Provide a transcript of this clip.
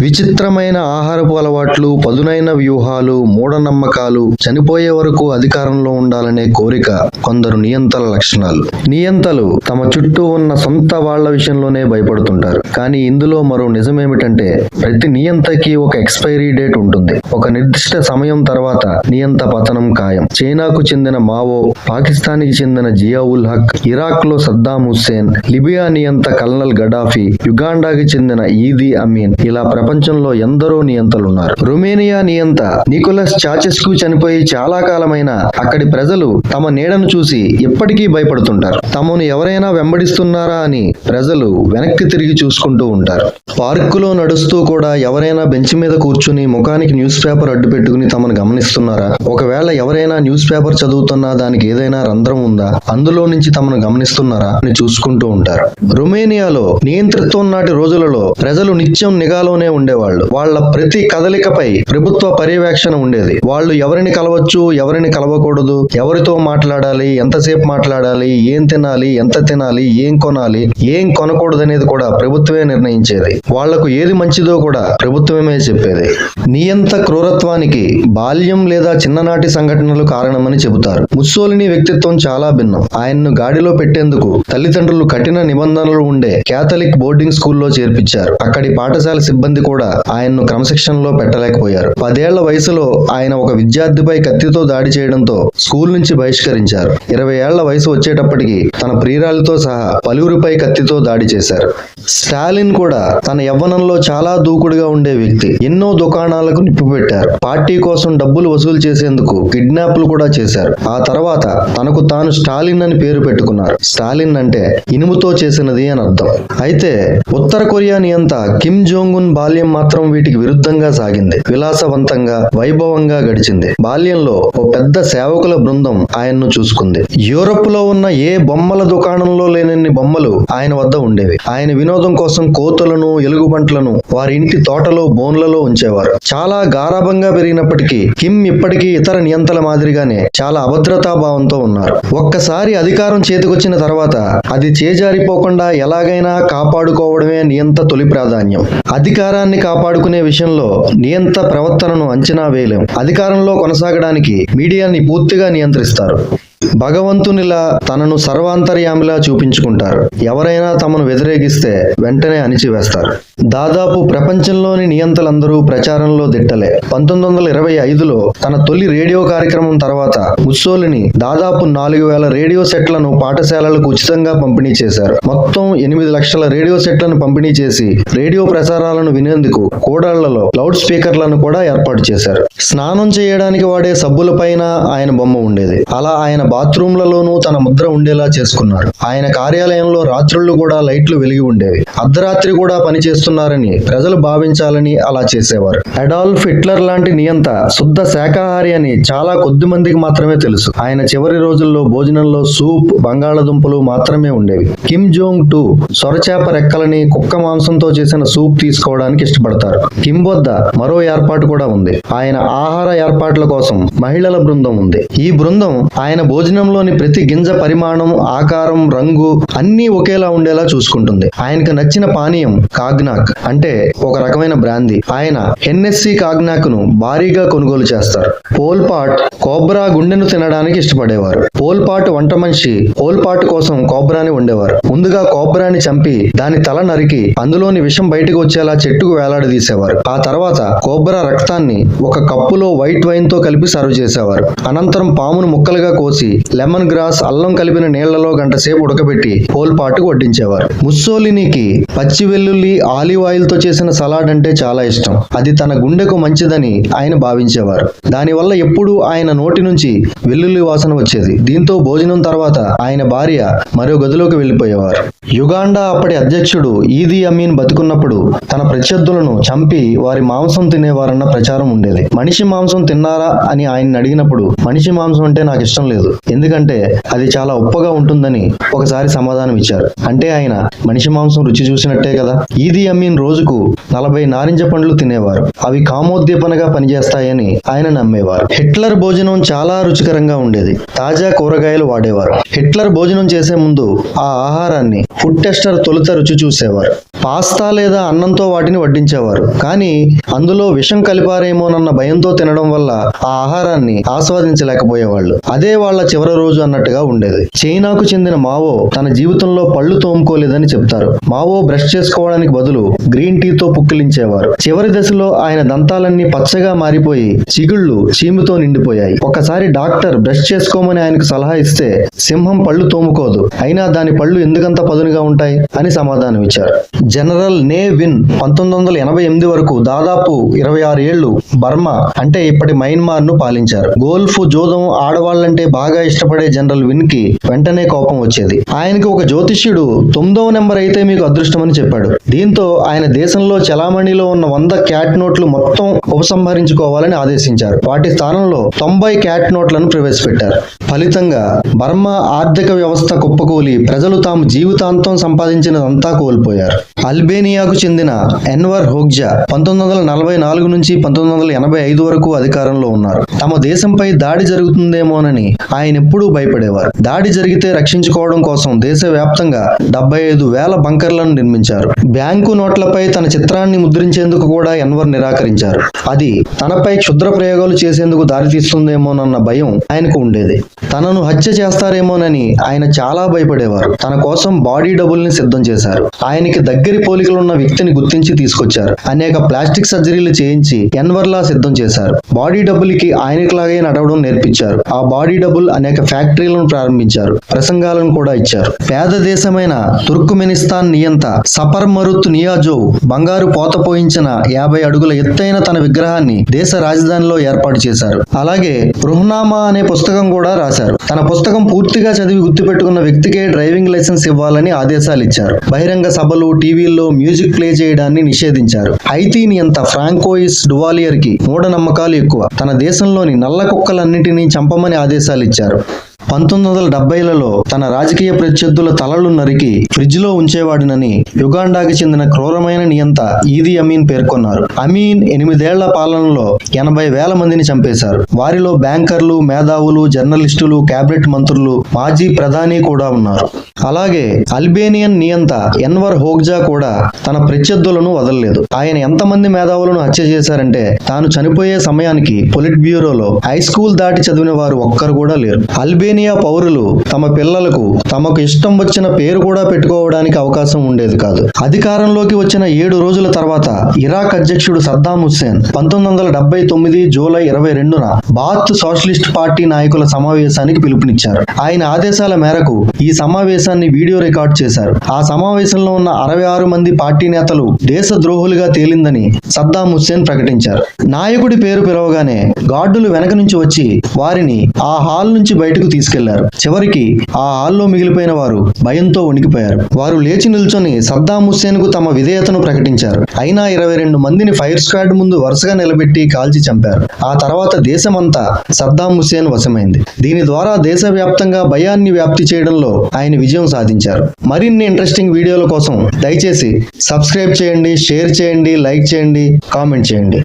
విచిత్రమైన ఆహారపు అలవాట్లు పదునైన వ్యూహాలు మూఢనమ్మకాలు చనిపోయే వరకు అధికారంలో ఉండాలనే కోరిక కొందరు నియంతల లక్షణాలు. నియంతలు తమ చుట్టూ ఉన్న సొంత వాళ్ళ విషయంలోనే భయపడుతుంటారు. కానీ ఇందులో మరో నిజమేమిటంటే ప్రతి నియంతకి ఒక ఎక్స్పైరీ డేట్ ఉంటుంది. ఒక నిర్దిష్ట సమయం తర్వాత నియంత పతనం ఖాయం. చైనాకు చెందిన మావో పాకిస్తాన్కి చెందిన జియావుల్ హక్ ఇరాక్లో సద్దాం హుస్సేన్ లిబియా నియంత కల్నల్ గడాఫీ యుగాండాకి చెందిన ఈదీ అమీన్ ఇలా ప్రపంచంలో ఎందరో నియంతలున్నారు. రుమేనియా నియంత నికోలస్ చాచెస్కు చనిపోయి చాలా కాలమైన అక్కడి ప్రజలు తమ నీడను చూసి ఇప్పటికీ భయపడుతుంటారు. తమను ఎవరైనా వెంబడిస్తున్నారా అని ప్రజలు వెనక్కి తిరిగి చూసుకుంటూ ఉంటారు. పార్కులో నడుస్తూ కూడా ఎవరైనా బెంచ్ మీద కూర్చుని ముఖానికి న్యూస్ పేపర్ అడ్డు పెట్టుకుని తమను గమనిస్తున్నారా? ఒకవేళ ఎవరైనా న్యూస్ పేపర్ చదువుతున్నా దానికి ఏదైనా రంధ్రం ఉందా? అందులో నుంచి తమను గమనిస్తున్నారా అని చూసుకుంటూ ఉంటారు. రుమేనియాలో నియంతృత్వం నాటి రోజులలో ప్రజలు నిత్యం నిఘాలోనే ఉండేవాళ్ళు. వాళ్ళ ప్రతి కదలికపై ప్రభుత్వ పర్యవేక్షణ ఉండేది. వాళ్ళు ఎవరిని కలవచ్చు ఎవరిని కలవకూడదు ఎవరితో మాట్లాడాలి ఎంతసేపు మాట్లాడాలి ఏం తినాలి ఎంత తినాలి ఏం కొనాలి ఏం కొనకూడదు అనేది కూడా ప్రభుత్వమే నిర్ణయించేది. వాళ్ళకు ఏది మంచిదో కూడా ప్రభుత్వమే చెప్పేది. నియంత క్రూరత్వానికి బాల్యం లేదా చిన్ననాటి సంఘటనలు కారణమని చెబుతారు. ముస్సోలిని వ్యక్తిత్వం చాలా భిన్నం. ఆయన్ను గాడిలో పెట్టేందుకు తల్లిదండ్రులు కఠిన నిబంధనలు ఉండే కేథలిక్ బోర్డింగ్ స్కూల్లో చేర్పించారు. అక్కడి పాఠశాల సిబ్బంది కూడా ఆయన్ను క్రమశిక్షణలో పెట్టలేకపోయారు. పదేళ్ళ వయసులో ఆయన ఒక విద్యార్థిపై కత్తితో దాడి చేయడంతో స్కూల్ నుంచి బహిష్కరించారు. ఇరవై ఏళ్ళ వయసు వచ్చేటప్పటికి తన ప్రియురాలతో సహా పలువురిపై కత్తితో దాడి చేశారు. స్టాలిన్ కూడా తన యవ్వనంలో చాలా దూకుడుగా ఉండే వ్యక్తి. ఎన్నో దుకాణాలకు నిప్పు పెట్టారు పార్టీ కోసం డబ్బులు వసూలు చేసేందుకు కిడ్నాప్లు కూడా చేశారు. ఆ తర్వాత తనకు తాను స్టాలిన్ అని పేరు పెట్టుకున్నారు. స్టాలిన్ అంటే ఇనుముతో చేసినది అని అర్థం. అయితే ఉత్తర కొరియా నియంత కిమ్ జోంగ్ ఉన్ మాత్రం వీటికి విరుద్ధంగా సాగింది. విలాసవంతంగా వైభవంగా గడిచింది. బాల్యంలో ఓ పెద్ద సేవకుల బృందం ఆయన్ను చూసుకుంది. యూరప్లో ఉన్న ఏ బొమ్మల దుకాణంలో లేనన్ని బొమ్మలు ఆయన వద్ద ఉండేవి. ఆయన వినోదం కోసం కోతులను ఎలుగుబంట్లను వారి ఇంటి తోటలో బోన్లలో ఉంచేవారు. చాలా గారాభంగా పెరిగినప్పటికీ కిమ్ ఇప్పటికీ ఇతర నియంతల మాదిరిగానే చాలా అభద్రతా భావంతో ఉన్నారు. ఒక్కసారి అధికారం చేతికొచ్చిన తర్వాత అది చేజారిపోకుండా ఎలాగైనా కాపాడుకోవడమే నియంత తొలి ప్రాధాన్యం. అధికారాన్ని కాపాడుకునే విషయంలో నియంత ప్రవర్తనను అంచనా వేయలేం. అధికారంలో కొనసాగడానికి మీడియాని పూర్తిగా నియంత్రిస్తారు. భగవంతునిలా తనను సర్వాంతర్యామిలా చూపించుకుంటారు. ఎవరైనా తమను వ్యతిరేకిస్తే వెంటనే అణిచివేస్తారు. దాదాపు ప్రపంచంలోని నియంతలందరూ ప్రచారంలో దిట్టలే. పంతొమ్మిది వందల ఇరవై ఐదులో తన తొలి రేడియో కార్యక్రమం తర్వాత ముస్సోలిని దాదాపు నాలుగు వేల రేడియో సెట్లను పాఠశాలలకు ఉచితంగా పంపిణీ చేశారు. మొత్తం ఎనిమిది లక్షల రేడియో సెట్లను పంపిణీ చేసి రేడియో ప్రసారాలను వినేందుకు కూడళ్ళలో లౌడ్ స్పీకర్లను కూడా ఏర్పాటు చేశారు. స్నానం చేయడానికి వాడే సబ్బులపైన ఆయన బొమ్మ ఉండేది. అలా ఆయన బాత్రూంలలోనూ తన ముద్ర ఉండేలా చేసుకున్నారు. ఆయన కార్యాలయంలో రాత్రుళ్ళు కూడా లైట్లు వెలిగి ఉండేవి. అర్ధరాత్రి కూడా పని చేస్తున్నారని ప్రజలు భావించాలని అలా చేసేవారు. అడాల్ఫ్ హిట్లర్ లాంటి నియంత శుద్ధ శాకాహారి అని చాలా కొద్ది మందికి మాత్రమే తెలుసు. ఆయన చివరి రోజుల్లో భోజనంలో సూప్ బంగాళదుంపలు మాత్రమే ఉండేవి. కిమ్ జోంగ్ టూ సొరచేప రెక్కలని కుక్క మాంసంతో చేసిన సూప్ తీసుకోవడానికి ఇష్టపడతారు. కిమ్ వద్ద మరో ఏర్పాటు కూడా ఉంది. ఆయన ఆహార ఏర్పాట్ల కోసం మహిళల బృందం ఉంది. ఈ బృందం ఆయన భోజనంలోని ప్రతి గింజ పరిమాణం ఆకారం రంగు అన్నీ ఒకేలా ఉండేలా చూసుకుంటుంది. ఆయనకు నచ్చిన పానీయం కాగ్నాక్ అంటే ఒక రకమైన బ్రాంది. ఆయన ఎన్ఎస్సి కాగ్నాక్ను భారీగా కొనుగోలు చేస్తారు. పోల్పాట్ కోబ్రా గుండెను తినడానికి ఇష్టపడేవారు. పోల్పాట్ వంట మనిషి పోల్పాట్ కోసం కోబ్రాని వండేవారు. ముందుగా కోబ్రాని చంపి దాని తల నరికి అందులోని విషం బయటకు వచ్చేలా చెట్టుకు వేలాడదీసేవారు. ఆ తర్వాత కోబ్రా రక్తాన్ని ఒక కప్పులో వైట్ వైన్తో కలిపి సర్వ్ చేసేవారు. అనంతరం పామును ముక్కలుగా కోసి లెమన్ గ్రాస్ అల్లం కలిపిన నీళ్ళలో గంట సేపు ఉడకబెట్టి పోల్పాటుకు వడ్డించేవారు. ముస్సోలినికి పచ్చి వెల్లుల్లి ఆలివ్ ఆయిల్తో చేసిన సలాడ్ అంటే చాలా ఇష్టం. అది తన గుండెకు మంచిదని ఆయన భావించేవారు. దానివల్ల ఎప్పుడూ ఆయన నోటి నుంచి వెల్లుల్లి వాసన వచ్చేది. దీంతో భోజనం తర్వాత ఆయన భార్య మరో గదిలోకి వెళ్ళిపోయేవారు యుగాండా అప్పటి అధ్యక్షుడు ఈదీ అమీన్ బతుకున్నప్పుడు తన ప్రత్యర్థులను చంపి వారి మాంసం తినేవారన్న ప్రచారం ఉండేది. మనిషి మాంసం తిన్నారా అని ఆయన అడిగినప్పుడు మనిషి మాంసం అంటే నాకు ఇష్టం లేదు. ఎందుకంటే అది చాలా ఉప్పగా ఉంటుందని ఒకసారి సమాధానం ఇచ్చారు అంటే ఆయన మనిషి మాంసం రుచి చూసినట్టే కదా? ఈదీ విటమిన్ రోజుకు నలభై నారింజ పండ్లు తినేవారు. అవి కామోద్దీపనగా పనిచేస్తాయని ఆయన నమ్మేవారు. హిట్లర్ భోజనం చాలా రుచికరంగా ఉండేది. తాజా కూరగాయలు వాడేవారు. హిట్లర్ భోజనం చేసే ముందు ఆ ఆహారాన్ని ఫుడ్ టెస్టర్ తొలుత రుచి చూసేవారు. పాస్తా లేదా అన్నంతో వాటిని వడ్డించేవారు. కానీ అందులో విషం కలిపారేమోనన్న భయంతో తినడం వల్ల ఆ ఆహారాన్ని ఆస్వాదించలేకపోయేవాళ్ళు. అదే వాళ్ళ చివరి రోజు అన్నట్టుగా ఉండేది. చైనాకు చెందిన మావో తన జీవితంలో పళ్ళు తోముకోలేదని చెప్తారు. మావో బ్రష్ చేసుకోవడానికి బదులు గ్రీన్ టీతో పుక్కిలించేవారు. చివరి దశలో ఆయన దంతాలన్నీ పచ్చగా మారిపోయి చిగుళ్ళు చీముతో నిండిపోయాయి. ఒకసారి డాక్టర్ బ్రష్ చేసుకోమని ఆయనకు సలహా ఇస్తే సింహం పళ్ళు తోముకోదు. అయినా దాని పళ్ళు ఎందుకంత పదునుగా ఉంటాయి? అని సమాధానం ఇచ్చారు. జనరల్ నే విన్ పంతొమ్మిది వందల ఎనభై ఎనిమిది వరకు దాదాపు ఇరవై ఆరు ఏళ్ళు బర్మా అంటే ఇప్పటి మయన్మార్ను పాలించారు. గోల్ఫ్ జోదం ఆడవాళ్ళంటే బాగా ఇష్టపడే జనరల్ విన్కి వెంటనే కోపం వచ్చేది. ఆయనకు ఒక జ్యోతిష్యుడు తొమ్మిదవ నెంబర్ అయితే మీకు అదృష్టమని చెప్పాడు. దీంతో ఆయన దేశంలో చలామణిలో ఉన్న వంద క్యాట్ నోట్లు మొత్తం ఉపసంహరించుకోవాలని ఆదేశించారు. వాటి స్థానంలో తొంభై క్యాట్ నోట్లను ప్రవేశపెట్టారు. ఫలితంగా బర్మా ఆర్థిక వ్యవస్థ కుప్పకూలి ప్రజలు తాము జీవితాంతం సంపాదించినదంతా కోల్పోయారు. అల్బేనియాకు చెందిన ఎన్వర్ హోగ్జా పంతొమ్మిది వందల నలభై నాలుగు నుంచి పంతొమ్మిది వందల ఎనభై ఐదు వరకు అధికారంలో ఉన్నారు. తమ దేశంపై దాడి జరుగుతుందేమోనని ఆయన ఎప్పుడూ భయపడేవారు. దాడి జరిగితే రక్షించుకోవడం కోసం దేశవ్యాప్తంగా డెబ్బై ఐదు వేల బంకర్లను నిర్మించారు. బ్యాంకు నోట్లపై తన చిత్రాన్ని ముద్రించేందుకు కూడా ఎన్వర్ నిరాకరించారు. అది తనపై క్షుద్ర ప్రయోగాలు చేసేందుకు దారితీస్తుందేమోనన్న భయం ఆయనకు ఉండేది. తనను హత్య చేస్తారేమోనని ఆయన చాలా భయపడేవారు. తన కోసం బాడీ డబుల్ని సిద్ధం చేశారు. ఆయనకి దగ్గరి పోలికలున్న వ్యక్తిని గుర్తించి తీసుకొచ్చారు. అనేక ప్లాస్టిక్ సర్జరీలు చేయించి ఎన్వర్లా సిద్ధం చేశారు. బాడీ డబుల్కి ఆయనకులాగే నడవడం నేర్పించారు. ఆ బాడీ డబుల్ అనేక ఫ్యాక్టరీలను ప్రారంభించారు. ప్రసంగాలను కూడా ఇచ్చారు. పేద దేశమైన తుర్కుమెనిస్తాన్ నియంత సపర్ మరుత్ నియాజోవ్ బంగారు పోత పోయించిన యాభై అడుగుల ఎత్తైన తన విగ్రహాన్ని దేశ రాజధానిలో ఏర్పాటు చేశారు. అలాగే రుహ్నామా అనే పుస్తకం కూడా రాశారు. తన పుస్తకం పూర్తిగా చదివి గుర్తుపెట్టుకున్న వ్యక్తికే డ్రైవింగ్ లైసెన్స్ ఇవ్వాలని ఆదేశాలు ఇచ్చారు. బహిరంగ సభలు టీవీల్లో మ్యూజిక్ ప్లే చేయడాన్ని నిషేధించారు. హైతీ అంత ఫ్రాంకోయిస్ డువాలియర్కి మూఢనమ్మకాలు ఎక్కువ. తన దేశంలోని నల్ల కుక్కలన్నింటినీ చంపమని ఆదేశాలు ఇచ్చారు. పంతొమ్మిది వందల డెబ్బైలలో తన రాజకీయ ప్రత్యర్థుల తలలు నరికి ఫ్రిడ్జ్లో ఉంచేవాడినని యుగాండాకి చెందిన క్రూరమైన నియంత ఈది అమీన్ పేర్కొన్నారు. అమీన్ ఎనిమిదేళ్ళ పాలనలో ఎనభై వేల మందిని చంపేశారు. వారిలో బ్యాంకర్లు మేధావులు జర్నలిస్టులు క్యాబినెట్ మంత్రులు మాజీ ప్రధాని కూడా ఉన్నారు. అలాగే అల్బేనియన్ నియంత ఎన్వర్ హోగ్జా కూడా తన ప్రత్యర్థులను వదలలేదు. ఆయన ఎంతమంది మేధావులను హత్య చేశారంటే తాను చనిపోయే సమయానికి పొలిట్ బ్యూరోలో హై స్కూల్ దాటి చదివిన వారు ఒక్కరు కూడా లేరు. అల్బేనియా పౌరులు తమ పిల్లలకు తమకు ఇష్టం వచ్చిన పేరు కూడా పెట్టుకోవడానికి అవకాశం ఉండేది కాదు. అధికారంలోకి వచ్చిన ఏడు రోజుల తర్వాత ఇరాక్ అధ్యక్షుడు సద్దాం హుస్సేన్ పంతొమ్మిది వందల డెబ్బై తొమ్మిది జూలై ఇరవై రెండున బాత్ సోషలిస్ట్ పార్టీ నాయకుల సమావేశానికి పిలుపునిచ్చారు. ఆయన ఆదేశాల మేరకు ఈ సమావేశాన్ని వీడియో రికార్డ్ చేశారు. ఆ సమావేశంలో ఉన్న అరవై ఆరు మంది పార్టీ నేతలు దేశ ద్రోహులుగా తేలిందని సద్దాం హుస్సేన్ ప్రకటించారు. నాయకుడి పేరు పిలవగానే గార్డులు వెనక నుంచి వచ్చి వారిని ఆ హాల్ నుంచి బయటకు తీసుకెళ్ళారు. చివరికి ఆ హాల్లో మిగిలిపోయిన వారు భయంతో వణికిపోయారు. వారు లేచి నిల్చొని సద్దాం హుస్సేన్కు తమ విధేయతను ప్రకటించారు. అయినా ఇరవై రెండు మందిని ఫైర్ స్క్వాడ్ ముందు వరుసగా నిలబెట్టి కాల్చి చంపారు. ఆ తర్వాత దేశమంతా సద్దాం హుస్సేన్ వశమైంది. దీని ద్వారా దేశవ్యాప్తంగా భయాన్ని వ్యాప్తి చేయడంలో ఆయన విజయం సాధించారు. మరిన్ని ఇంట్రెస్టింగ్ వీడియోల కోసం దయచేసి సబ్స్క్రైబ్ చేయండి షేర్ చేయండి లైక్ చేయండి కామెంట్ చేయండి.